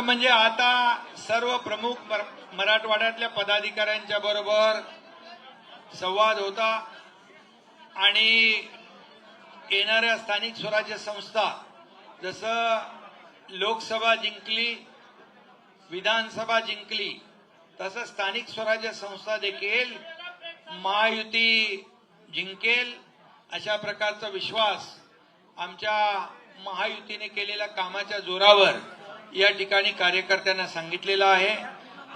खरं म्हणजे आता सर्व प्रमुख मराठवाड्यातल्या पदाधिकाऱ्यांच्या बरोबर संवाद होता आणि येणाऱ्या स्थानिक स्वराज्य संस्था जसं लोकसभा जिंकली विधानसभा जिंकली तसं स्थानिक स्वराज्य संस्था देखील महायुती जिंकेल अशा प्रकारचा विश्वास आमच्या महायुतीने केलेल्या कामाच्या जोरावर या ठिकाणी कार्यकर्त्यांना सांगितलेलं आहे.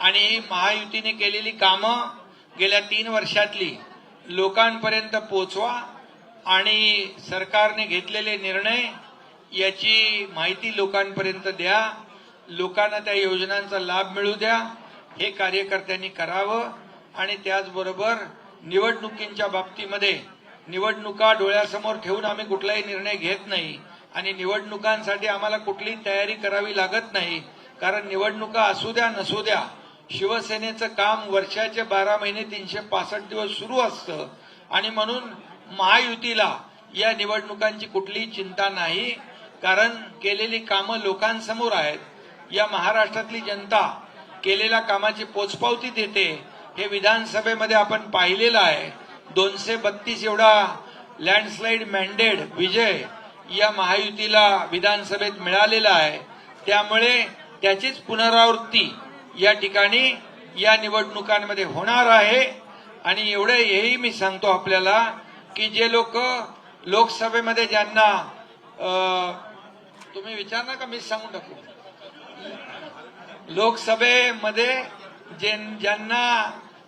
आणि ही महायुतीने केलेली कामं गेल्या तीन वर्षातली लोकांपर्यंत पोचवा आणि सरकारने घेतलेले निर्णय याची माहिती लोकांपर्यंत द्या. लोकांना त्या योजनांचा लाभ मिळू द्या. हे कार्यकर्त्यांनी करावं. आणि त्याचबरोबर निवडणुकींच्या बाबतीमध्ये निवडणुका डोळ्यासमोर ठेवून आम्ही कुठलाही निर्णय घेत नाही. आणि निवडणुकांसाठी आम्हाला कुठलीही तयारी करावी लागत नाही. कारण निवडणुका असू द्या नसू द्या शिवसेनेचं काम वर्षाचे बारा महिने तीनशे पासष्ट दिवस सुरू असतं. आणि म्हणून महायुतीला या निवडणुकांची कुठलीही चिंता नाही. कारण केलेली कामं लोकांसमोर आहेत. या महाराष्ट्रातली जनता केलेल्या कामाची पोचपावती देते. हे विधानसभेमध्ये आपण पाहिलेलं आहे. दोनशे बत्तीस एवढा लँडस्लाईड मॅन्डेड विजय या महायुतीला विधानसभेत मिळालेला आहे. त्यामुळे त्याचीच पुनरावृत्ती या ठिकाणी या निवडणुकांमध्ये होणार आहे. आणि एवढं हेही मी सांगतो आपल्याला की जे लोक लोकसभेमध्ये ज्यांना तुम्ही विचारणार का मी सांगून टाकू. लोकसभेमध्ये जे ज्यांना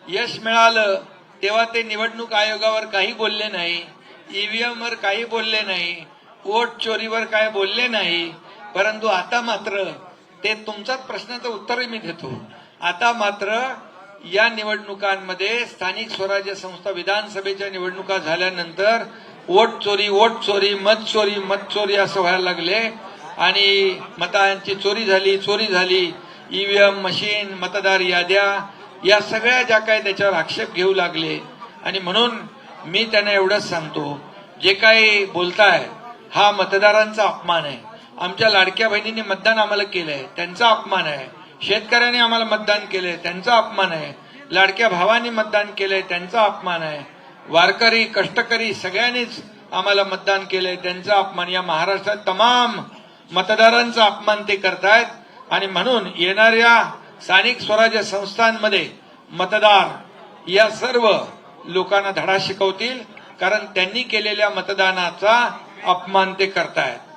यश मिळालं तेव्हा ते निवडणूक आयोगावर काही बोलले नाही ईव्हीएमवर काही बोलले नाही वोट चोरीवर काय बोलले नाही परंतु आता मात्र ते तुमचाच प्रश्नाचं उत्तरही मी देतो. आता मात्र या निवडणुकांमध्ये स्थानिक स्वराज्य संस्था विधानसभेच्या निवडणुका झाल्यानंतर वोट चोरी वोट चोरी मत चोरी मत चोरी असं व्हायला लागले. आणि मतांची चोरी झाली चोरी झाली ईव्हीएम मशीन मतदार याद्या या सगळ्या ज्या काय त्याच्यावर आक्षेप घेऊ लागले. आणि म्हणून मी त्यांना एवढंच सांगतो. जे काही बोलताय हा मतदारांचा अपमान आहे. आमच्या लाडक्या बहिणींनी मतदान आम्हाला केलंय. त्यांचा अपमान आहे. शेतकऱ्यांनी आम्हाला मतदान केलंय. त्यांचा अपमान आहे. लाडक्या भावांनी मतदान केलंय. त्यांचा अपमान आहे. वारकरी कष्टकरी सगळ्यांनीच आम्हाला मतदान केलंय. त्यांचा अपमान. या महाराष्ट्रात तमाम मतदारांचा अपमान ते करतायत. आणि म्हणून येणाऱ्या स्थानिक स्वराज्य संस्थांमध्ये मतदार या सर्व लोकांना धडा शिकवतील. कारण त्यांनी केलेल्या मतदानाचा अपमान ते करतायत.